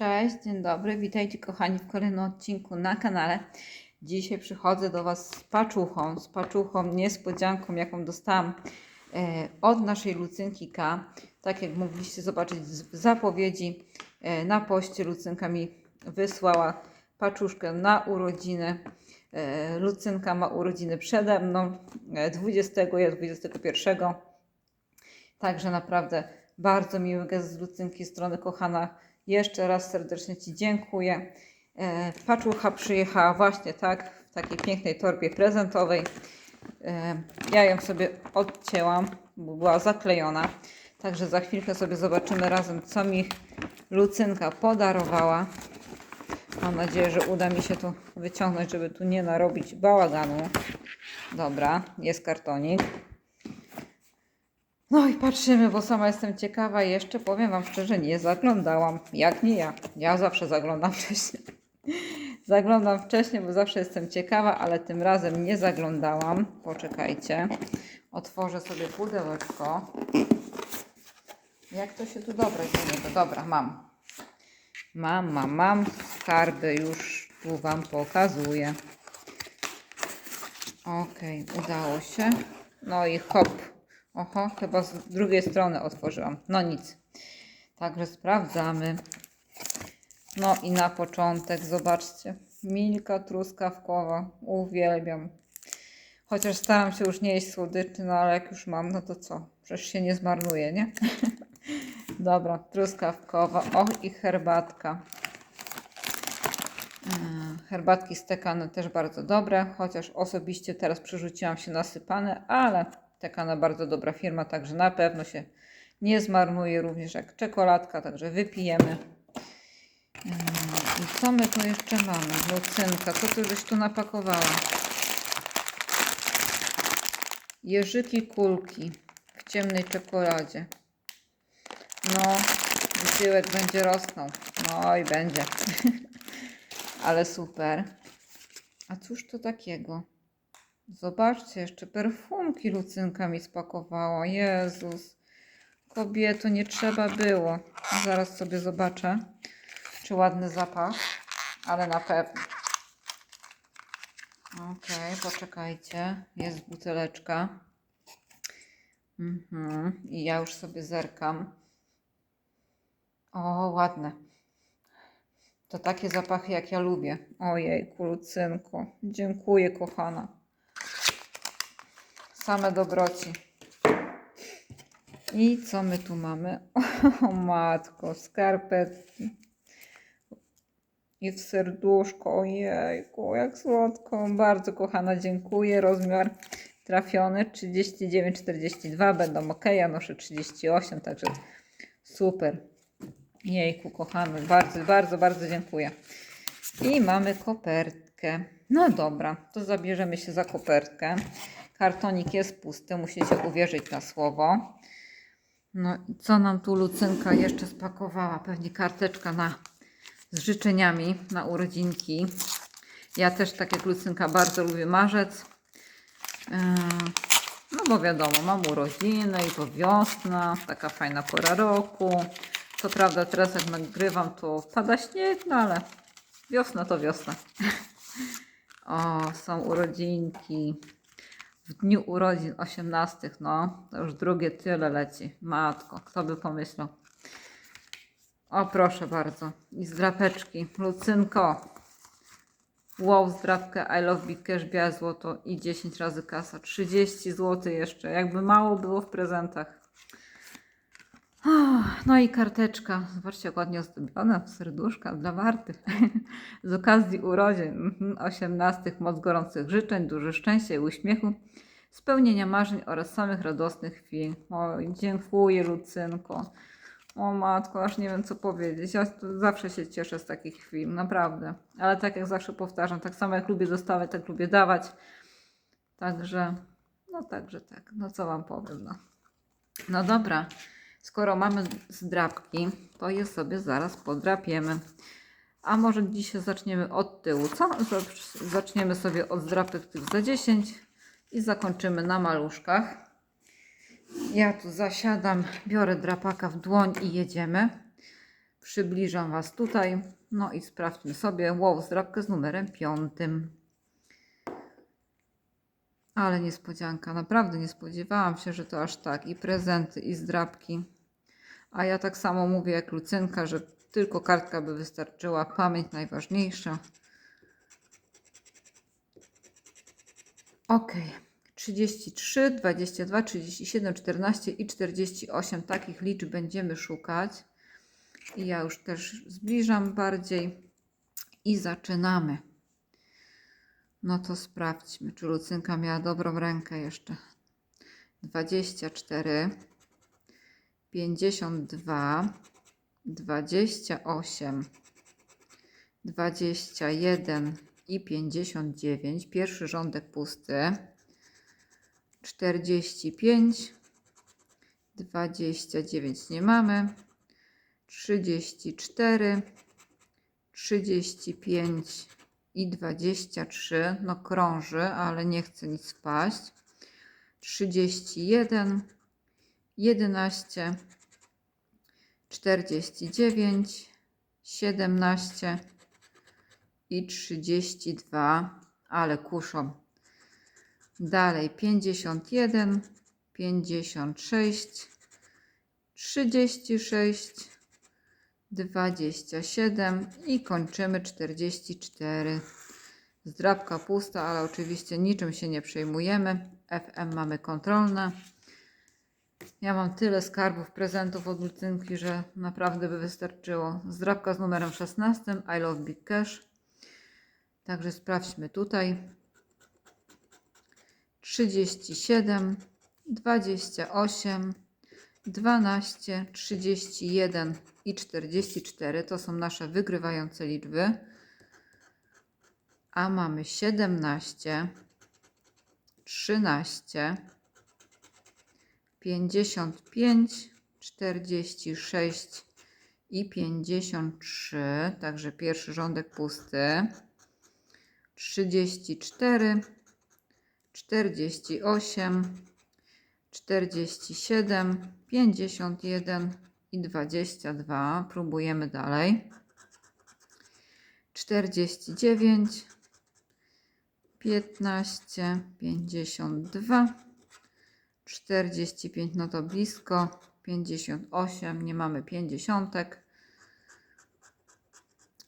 Cześć, dzień dobry, witajcie kochani w kolejnym odcinku na kanale. Dzisiaj przychodzę do Was z paczuchą, z paczuchą, niespodzianką, jaką dostałam e, od naszej Lucynki K. Tak jak mogliście zobaczyć z zapowiedzi, e, na poście Lucynka mi wysłała paczuszkę na urodziny. E, Lucynka ma urodziny przede mną, e, 20, ja 21. Także naprawdę bardzo miły gest z Lucynki strony kochana. Jeszcze raz serdecznie Ci dziękuję. E, Paczucha przyjechała właśnie tak, w takiej pięknej torbie prezentowej. E, Ja ją sobie odcięłam, bo była zaklejona. Także za chwilkę sobie zobaczymy razem, co mi Lucynka podarowała. Mam nadzieję, że uda mi się to wyciągnąć, żeby tu nie narobić bałaganu. Dobra, jest kartonik. No i patrzymy, bo sama jestem ciekawa. Jeszcze powiem Wam szczerze, nie zaglądałam. Jak nie ja. Ja zawsze zaglądam wcześniej. Zaglądam wcześniej, bo zawsze jestem ciekawa, ale tym razem nie zaglądałam. Poczekajcie. Otworzę sobie pudełeczko. Jak to się tu dobrać do niego? Dobra, mam. Mam, mam, mam. Skarby już tu Wam pokazuję. Okej, udało się. No i hop. Oho, chyba z drugiej strony otworzyłam. No nic. Także sprawdzamy. No i na początek, zobaczcie. Milka truskawkowa. Uwielbiam. Chociaż staram się już nie jeść słodyczy, no ale jak już mam, no to co? Przecież się nie zmarnuje, nie? Dobra, truskawkowa. O, i herbatka. Mm, Herbatki stekane też bardzo dobre, chociaż osobiście teraz przerzuciłam się na sypane, ale tekana bardzo dobra firma, także na pewno się nie zmarnuje, również jak czekoladka, także wypijemy. Mm, I co my tu jeszcze mamy? Lucynka, co ty żeś tu napakowała? Jeżyki kulki w ciemnej czekoladzie. No, wysiłek będzie rosnął. No i będzie. Ale super. A cóż to takiego? Zobaczcie, jeszcze perfumki Lucynka mi spakowała. Jezus. Kobieto, nie trzeba było. Zaraz sobie zobaczę, czy ładny zapach, ale na pewno. Okej, poczekajcie. Jest buteleczka. Mhm. I ja już sobie zerkam. O, ładne. To takie zapachy, jak ja lubię. Ojej, Lucynko. Dziękuję, kochana. Same dobroci. I co my tu mamy? O matko, skarpetki. I w serduszko, ojejku, jak słodko. Bardzo kochana, dziękuję. Rozmiar trafiony 39-42 będą ok. Ja noszę 38, także super. Jejku, kochany, bardzo, bardzo, bardzo dziękuję. I mamy kopertkę. No dobra, to zabierzemy się za kopertkę. Kartonik jest pusty, musicie uwierzyć na słowo. No i co nam tu Lucynka jeszcze spakowała? Pewnie karteczka na, z życzeniami na urodzinki. Ja też, tak jak Lucynka, bardzo lubię marzec. Yy, No bo wiadomo, mam urodziny i to wiosna, taka fajna pora roku. Co prawda teraz jak nagrywam, to pada śnieg, no ale wiosna to wiosna. O, są urodzinki. W dniu urodzin 18, no, to już drugie tyle leci. Matko, kto by pomyślał. O, proszę bardzo. I zdrapeczki. Lucynko. Wow, zdrapkę I love big cash, białe złoto i 10 razy kasa. 30 zł jeszcze. Jakby mało było w prezentach. No i karteczka. Zobaczcie, ładnie ozdobiona. Serduszka dla Marty. Z okazji urodzin mhm, 18 moc gorących życzeń, dużo szczęścia i uśmiechu, spełnienia marzeń oraz samych radosnych chwil. Oj, dziękuję Lucynko. O matko, aż nie wiem co powiedzieć. Ja zawsze się cieszę z takich chwil, naprawdę. Ale tak jak zawsze powtarzam, tak samo jak lubię dostawać, tak lubię dawać. Także, no także tak. No co wam powiem, no. No dobra, skoro mamy zdrapki, to je sobie zaraz podrapiemy. A może dzisiaj zaczniemy od tyłu, co? Zac- Zaczniemy sobie od zdrapek tych za 10 i zakończymy na maluszkach. Ja tu zasiadam, biorę drapaka w dłoń i jedziemy. Przybliżam Was tutaj. No i sprawdźmy sobie. Wow, zdrabkę z numerem piątym. Ale niespodzianka. Naprawdę nie spodziewałam się, że to aż tak. I prezenty, i zdrabki. A ja tak samo mówię jak Lucynka, że tylko kartka by wystarczyła. Pamięć najważniejsza. Ok. 33, 22, 37, 14 i 48. Takich liczb będziemy szukać. I ja już też zbliżam bardziej. I zaczynamy. No to sprawdźmy, czy Lucynka miała dobrą rękę jeszcze. 24, 52, 28, 21 i 59. Pierwszy rządek pusty. 45, 29 nie mamy. 34, 35 i 23. No krąży, ale nie chce nic wpaść. 31, 11, 49, 17 i 32, ale kuszą. Dalej 51, 56, 36, 27 i kończymy 44. Zdrabka pusta, ale oczywiście niczym się nie przejmujemy. FM mamy kontrolne. Ja mam tyle skarbów, prezentów od Lucynki, że naprawdę by wystarczyło. Zdrabka z numerem 16, I love big cash. Także sprawdźmy tutaj. 37, 28, 12, 31 i 44 to są nasze wygrywające liczby. A mamy 17, 13, 55, 46 i 53. Także pierwszy rządek pusty. 34, 48, 47, 51 i 22. Próbujemy dalej. 49, 15, 52, 45, no to blisko. 58, nie mamy pięćdziesiątek.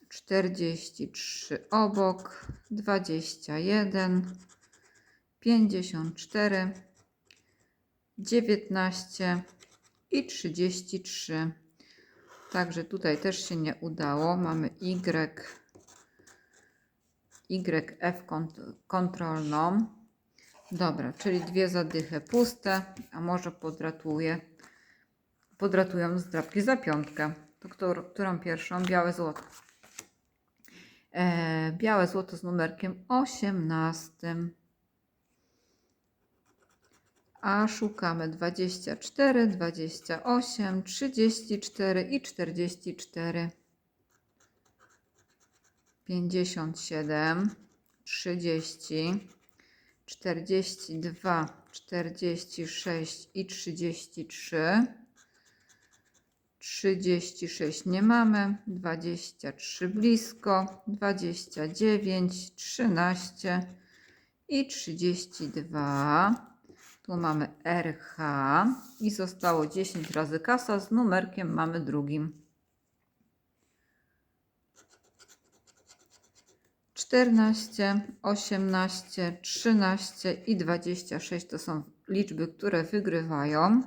43 obok, 21, 54, 19 i 33. Także tutaj też się nie udało. Mamy Y, YF kont- kontrolną. Dobra, czyli dwie zadychy puste, a może podratuję. Podratują zdrabki za piątkę. To którą, którą pierwszą? Białe złoto. E, białe złoto z numerkiem 18. A szukamy 24, 28, 34 i 44. 57, 30, 42, 46 i 33. 36 nie mamy, 23 blisko, 29, 13 i 32. Tu mamy RH i zostało 10 razy kasa z numerkiem mamy drugim. 14, 18, 13 i 26 to są liczby, które wygrywają.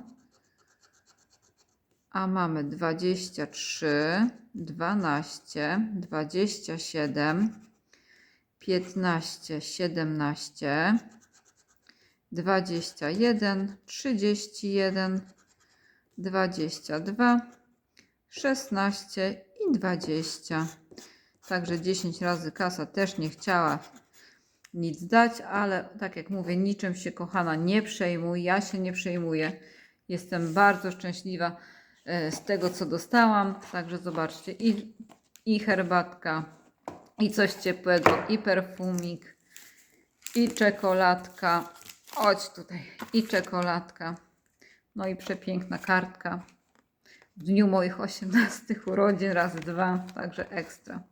A mamy 23, 12, 27, 15, 17, 21, 31, 22, 16 i 20. Także 10 razy kasa też nie chciała nic dać, ale tak jak mówię, niczym się kochana nie przejmuj. Ja się nie przejmuję. Jestem bardzo szczęśliwa e, z tego, co dostałam. Także zobaczcie, i, i herbatka, i coś ciepłego, i perfumik, i czekoladka. Chodź tutaj, i czekoladka. No i przepiękna kartka. w dniu moich 18 urodzin, razy dwa, także ekstra.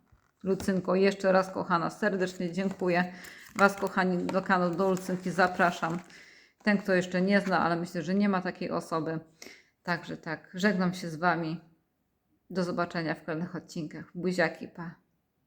Lucynko, jeszcze raz kochana, serdecznie dziękuję. Was, kochani, do kanału do Lucynki zapraszam. Ten, kto jeszcze nie zna, ale myślę, że nie ma takiej osoby. Także tak, żegnam się z Wami. Do zobaczenia w kolejnych odcinkach. Buziaki, pa.